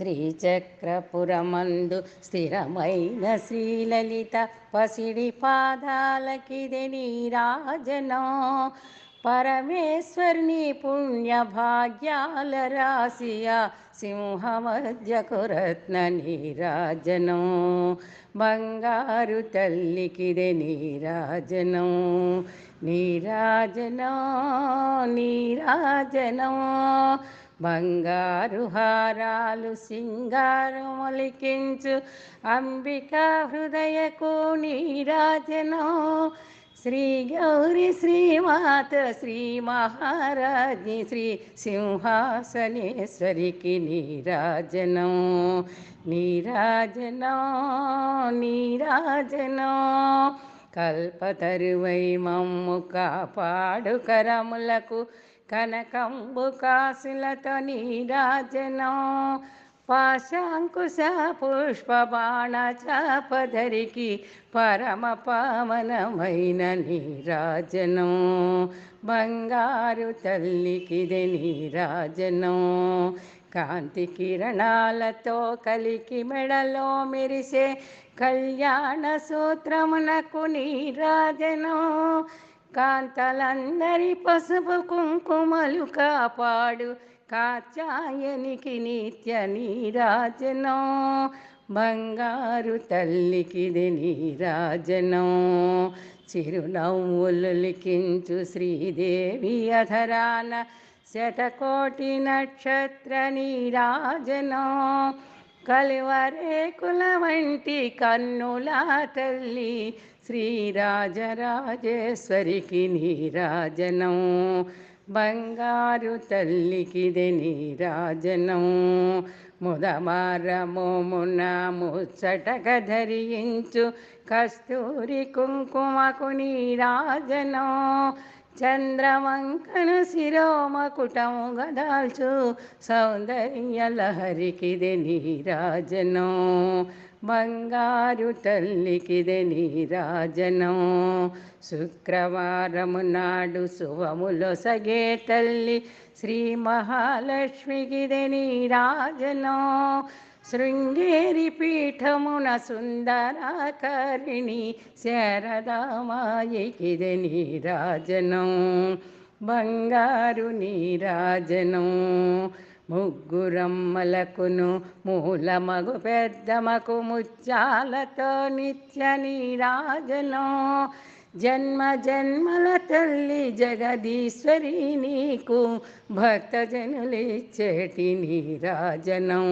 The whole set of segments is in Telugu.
శ్రీచక్రపురమందు స్థిరమైన శ్రీలలిత పసిడి పాదాలకిది నీరాజనం పరమేశ్వరుని పుణ్య భాగ్యాల రాశియా సింహమధ్యకు రత్న నీరాజనం బంగారు తల్లికిదే నీరాజనం నీరాజనం నీరాజనం బంగారు హారాలు సింగారు మొలికించు అంబిక హృదయకు నీరాజనో శ్రీ గౌరి శ్రీమాత శ్రీ మహారాజ్ని శ్రీ సింహాసనేశ్వరికి నీరాజనం నీరాజనం నీరాజనం కల్పతరువై మమ్ము కాపాడు కరములకు కనకంబు కాసులతో నీరాజనం పాశాంకుశ పుష్ప బాణ చాపధరికి పరమ పావనమైన నీరాజనం బంగారు తల్లికిది నీరాజనం కాంతి కిరణాలతో కలికి మెడలో మెరిసే కళ్యాణ సూత్రమునకు నీరాజనం. కాంతలందరి పసుపు కుంకుమలు కాపాడు. కాచాయనికి నిత్య నీరాజనో. బంగారు తల్లికిది నీరాజనో. చిరునవ్వులు లిఖించు శ్రీదేవి అధరాన. శతకోటి నక్షత్ర నీరాజనం. కలివరేకుల వంటి కన్నుల తల్లి శ్రీరాజరాజేశ్వరికి నీరాజనం. బంగారు తల్లికిది నీరాజనం. ముదమారమోమున ముచ్చటక ధరించు కస్తూరి కుంకుమకు నీరాజనం. చంద్రవంకను శిరోమకుటం గదాల్చు సౌందర్యలహరికిది నీరాజనం. బంగారు తల్లికిది నీరాజనం శుక్రవారము నాడు శుభములో సగే తల్లి శ్రీ మహాలక్ష్మికిది నీరాజనం శృంగేరి పీఠమున సుందరాకరిణి శారదామాయికిది నీరాజనం బంగారు నీరాజనం ముగ్గురమ్మలకును మూలమగు పెద్దమకు ముత్యాలతో నిత్య నీరాజనం. జన్మ జన్మల తల్లి జగదీశ్వరి నీకు భక్తజనులిచ్చేటి నీరాజనం.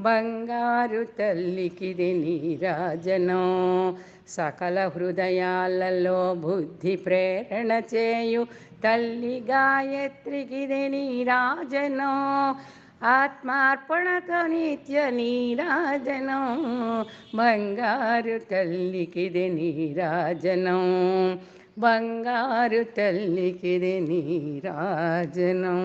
బంగారు తల్లికిది నీరాజనం. సకల హృదయాలలో బుద్ధి ప్రేరణ చేయు తల్లి గాయత్రికిది నీరాజనం. ఆత్మార్పణతో నిత్య నీరాజనం. బంగారు తల్లికిది నీరాజనం. బంగారు తల్లికిది నీరాజనం.